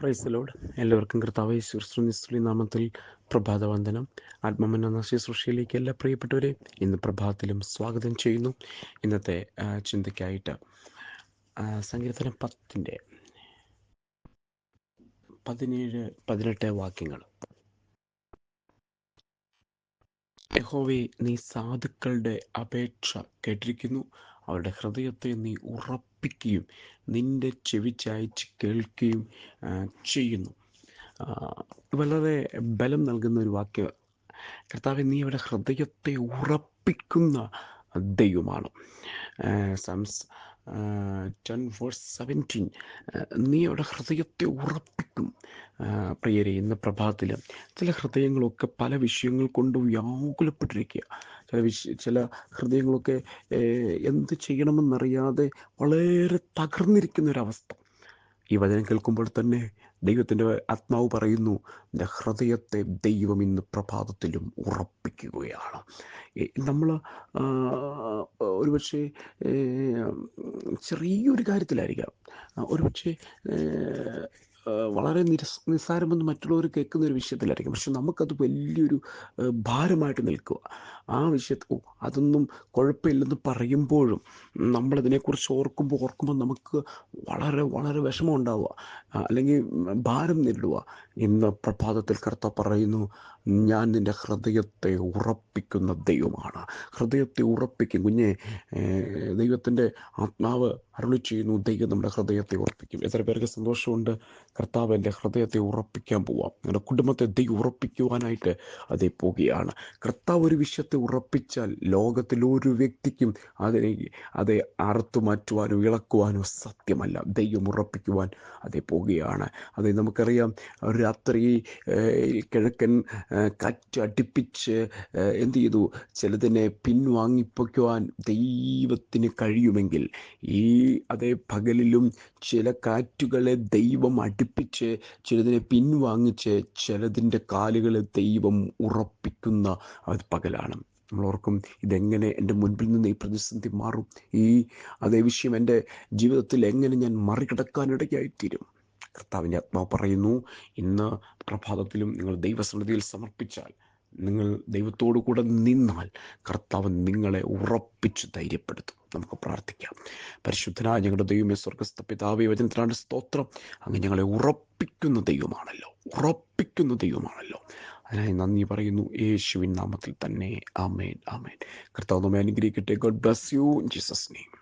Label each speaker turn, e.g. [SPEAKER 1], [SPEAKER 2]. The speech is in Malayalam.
[SPEAKER 1] പ്രൈസ് ലോഡ് എല്ലാവർക്കും കർത്താവ് യേശുക്രിസ്തു നാമത്തിൽ പ്രഭാതവന്ദനം. ആത്മമന ശുശ്രൂഷയിലേക്ക് എല്ലാ പ്രിയപ്പെട്ടവരെ ഇന്ന് പ്രഭാതത്തിലും സ്വാഗതം ചെയ്യുന്നു. ഇന്നത്തെ ചിന്തയ്ക്കായിട്ട് സങ്കീർത്തനം പത്തിന്റെ പതിനേഴ് പതിനെട്ട് വാക്യങ്ങൾ. യഹോവെ നീ സാധുക്കളുടെ അപേക്ഷ കേട്ടിരിക്കുന്നു. അവരുടെ ഹൃദയത്തെ നീ ഉറപ്പിക്കുകയും നിന്റെ ചെവി ചായച്ച് കേൾക്കുകയും ചെയ്യുന്നു. വളരെ ബലം നൽകുന്ന ഒരു വാക്യം കർത്താവ് നീ അവരുടെ ഹൃദയത്തെ ഉറപ്പിക്കുന്ന ദൈവമാണ്. സംസ് ടെൻ ഫോഴ്സ് സെവന്റീൻ ഹൃദയത്തെ ഉറപ്പിക്കും. പ്രിയരെ ഇന്ന് പ്രഭാതത്തിൽ ചില ഹൃദയങ്ങളൊക്കെ പല വിഷയങ്ങൾ കൊണ്ട് വ്യാകുലപ്പെട്ടിരിക്കുക. ചില വിഷ ചില ഹൃദയങ്ങളൊക്കെ എന്ത് ചെയ്യണമെന്നറിയാതെ വളരെ തകർന്നിരിക്കുന്ന ഒരവസ്ഥ ഈ വചനം കേൾക്കുമ്പോൾ തന്നെ ദൈവത്തിന്റെ ആത്മാവ് പറയുന്നു എന്റെ ഹൃദയത്തെ ദൈവം ഇന്ന് പ്രഭാതത്തിലും ഉറപ്പിക്കുകയാണ്. നമ്മൾ ഒരുപക്ഷെ ചെറിയൊരു കാര്യത്തിലായിരിക്കാം. ഒരുപക്ഷെ വളരെ നിരസ് നിസ്സാരമെന്ന് മറ്റുള്ളവർ കേൾക്കുന്ന ഒരു വിഷയത്തിലായിരിക്കും. പക്ഷെ നമുക്കത് വലിയൊരു ഭാരമായിട്ട് നിൽക്കുക. ആ വിഷയത്തിൽ ഓ അതൊന്നും കുഴപ്പമില്ലെന്ന് പറയുമ്പോഴും നമ്മളതിനെക്കുറിച്ച് ഓർക്കുമ്പോൾ ഓർക്കുമ്പോൾ നമുക്ക് വളരെ വളരെ വിഷമം ഉണ്ടാവുക അല്ലെങ്കിൽ ഭാരം നേരിടുക. ഇന്ന് പ്രഭാതത്തിൽ കർത്ത പറയുന്നു ഞാൻ നിന്റെ ഹൃദയത്തെ ഉറപ്പിക്കുന്ന ദൈവമാണ്. ഹൃദയത്തെ ഉറപ്പിക്കും. കുഞ്ഞെ ദൈവത്തിന്റെ ആത്മാവ് അരുളി ചെയ്യുന്നു ദൈവം നമ്മുടെ ഹൃദയത്തെ ഉറപ്പിക്കും. എത്ര പേർക്ക് സന്തോഷമുണ്ട്? കർത്താവ് എന്റെ ഹൃദയത്തെ ഉറപ്പിക്കാൻ പോവാം. നിങ്ങളുടെ കുടുംബത്തെ ദൈവം ഉറപ്പിക്കുവാനായിട്ട് അതേ പോവുകയാണ്. കർത്താവ് ഒരു വിഷയത്തെ ഉറപ്പിച്ചാൽ ലോകത്തിൽ ഒരു വ്യക്തിക്കും അതിനെ അതെ അറുത്തു മാറ്റുവാനോ ഇളക്കുവാനോ സത്യമല്ല. ദൈവം ഉറപ്പിക്കുവാൻ അതേ പോവുകയാണ് അതെ നമുക്കറിയാം രാത്രി കിഴക്കൻ കറ്റടിപ്പിച്ച് എന്ത് ചെയ്തു? ചിലതിനെ പിൻവാങ്ങിപ്പിക്കുവാൻ ദൈവത്തിന് കഴിയുമെങ്കിൽ ഈ അതേ പകലിലും ചില കാറ്റുകളെ ദൈവം അടുപ്പിച്ച് ചിലതിനെ പിൻവാങ്ങിച്ച് ചിലതിന്റെ കാലുകളെ ദൈവം ഉറപ്പിക്കുന്ന അത് പകലാണ്. നമ്മൾ ഇതെങ്ങനെ എന്റെ മുൻപിൽ നിന്ന് ഈ പ്രതിസന്ധി മാറും? ഈ അതേ വിഷയം എന്റെ ജീവിതത്തിൽ എങ്ങനെ ഞാൻ മറികടക്കാനിടയായിത്തീരും കർത്താവിന്റെ ആത്മാവ് പറയുന്നു ഇന്ന് പ്രഭാതത്തിലും നിങ്ങൾ ദൈവസന്നിധിയിൽ സമർപ്പിച്ചാൽ നിങ്ങൾ ദൈവത്തോടു കൂടെ നിന്നാൽ കർത്താവ് നിങ്ങളെ ഉറപ്പിച്ച് ധൈര്യപ്പെടുത്തും. നമുക്ക് പ്രാർത്ഥിക്കാം. പരിശുദ്ധനായ ഞങ്ങളുടെ ദൈവമേ സ്വർഗസ്ഥ പിതാവേ വചനത്തിലാണ് സ്തോത്രം. അങ്ങ് ഞങ്ങളെ ഉറപ്പിക്കുന്ന ദൈവമാണല്ലോ. ഉറപ്പിക്കുന്ന ദൈവമാണല്ലോ. അതിനായി നന്ദി പറയുന്നു. യേശുവിൻ നാമത്തിൽ തന്നെ. ആമേൻ ആമേൻ. കർത്താവ് നമ്മെ അനുഗ്രഹിക്കട്ടെ. God bless you Jesus name